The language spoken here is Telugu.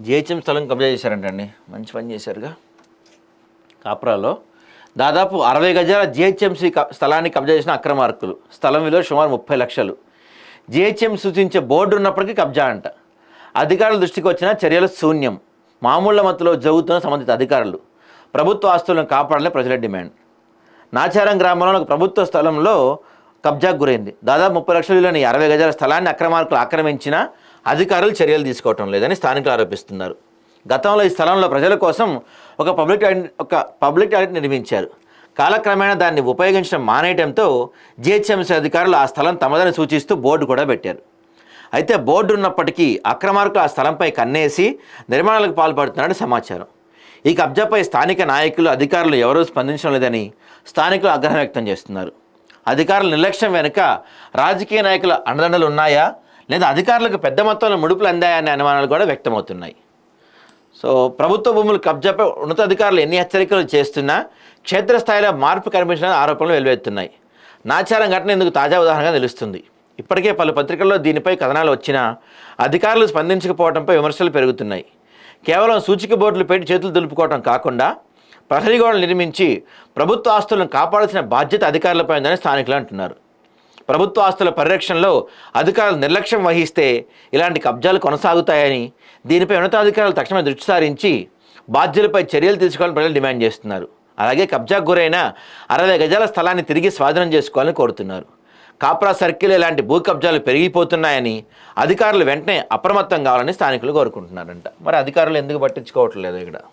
జిహెచ్ఎం స్థలం కబ్జా చేశారంటండి మంచి పని చేశారుగా. కాపురాలో దాదాపు అరవై గజాల జిహెచ్ఎంసీ స్థలాన్ని కబ్జా చేసిన అక్రమార్కులు స్థలం విలువ సుమారు ముప్పై లక్షలు. జిహెచ్ఎం సూచించే బోర్డు ఉన్నప్పటికీ కబ్జా అంట. అధికారుల దృష్టికి వచ్చిన చర్యలు శూన్యం. మామూళ్ళ మత్తులో జరుగుతున్న సంబంధిత అధికారులు. ప్రభుత్వ ఆస్తులను కాపాడాలని ప్రజల డిమాండ్. నాచారం గ్రామంలో ఒక ప్రభుత్వ స్థలంలో కబ్జాకు గురైంది. దాదాపు ముప్పై లక్షల విలువైన అరవై గజాల స్థలాన్ని అక్రమార్కులు ఆక్రమించిన అధికారులు చర్యలు తీసుకోవటం లేదని స్థానికులు ఆరోపిస్తున్నారు. గతంలో ఈ స్థలంలో ప్రజల కోసం ఒక పబ్లిక్ టాయిలెట్ ఒక పబ్లిక్ టాయిలెట్ నిర్మించారు. కాలక్రమేణా దాన్ని ఉపయోగించడం మానేయడంతో జిహెచ్ఎంసీ అధికారులు ఆ స్థలం తమదని సూచిస్తూ బోర్డు కూడా పెట్టారు. అయితే బోర్డు ఉన్నప్పటికీ అక్రమార్కులు ఆ స్థలంపై కన్నేసి నిర్మాణాలకు పాల్పడుతున్నారని సమాచారం. ఈ కబ్జాపై స్థానిక నాయకులు అధికారులు ఎవరూ స్పందించడం లేదని స్థానికులు ఆగ్రహం వ్యక్తం చేస్తున్నారు. అధికారుల నిర్లక్ష్యం వెనుక రాజకీయ నాయకుల అండదండలు ఉన్నాయా? లేదా అధికారులకు పెద్ద మొత్తంలో ముడుపులు అందాయనే అనుమానాలు కూడా వ్యక్తమవుతున్నాయి. సో ప్రభుత్వ భూములు కబ్జాపై ఉన్నతాధికారులు ఎన్ని హెచ్చరికలు చేస్తున్నా క్షేత్రస్థాయిలో మార్పు కనిపించిన ఆరోపణలు వెలువెత్తున్నాయి. నాచారం ఘటన ఇందుకు తాజా ఉదాహరణగా నిలుస్తుంది. ఇప్పటికే పలు పత్రికల్లో దీనిపై కథనాలు వచ్చినా అధికారులు స్పందించకపోవడంపై విమర్శలు పెరుగుతున్నాయి. కేవలం సూచిక బోర్డులు పెట్టి చేతులు దులుపుకోవడం కాకుండా ప్రహరీ గోడలు నిర్మించి ప్రభుత్వ ఆస్తులను కాపాడాల్సిన బాధ్యత అధికారులపై ఉందని స్థానికులు అంటున్నారు. ప్రభుత్వ ఆస్తుల పరిరక్షణలో అధికారులు నిర్లక్ష్యం వహిస్తే ఇలాంటి కబ్జాలు కొనసాగుతాయని దీనిపై ఉన్నతాధికారులు తక్షణమే దృష్టి సారించి బాధ్యులపై చర్యలు తీసుకోవాలని ప్రజలు డిమాండ్ చేస్తున్నారు. అలాగే కబ్జాకు గురైన అరవై గజాల స్థలాన్ని తిరిగి స్వాధీనం చేసుకోవాలని కోరుతున్నారు. కాప్రా సర్కిల్ ఇలాంటి భూ కబ్జాలు పెరిగిపోతున్నాయని అధికారులు వెంటనే అప్రమత్తం కావాలని స్థానికులు కోరుకుంటున్నారంట. మరి అధికారులు ఎందుకు పట్టించుకోవట్లేదు ఇక్కడ?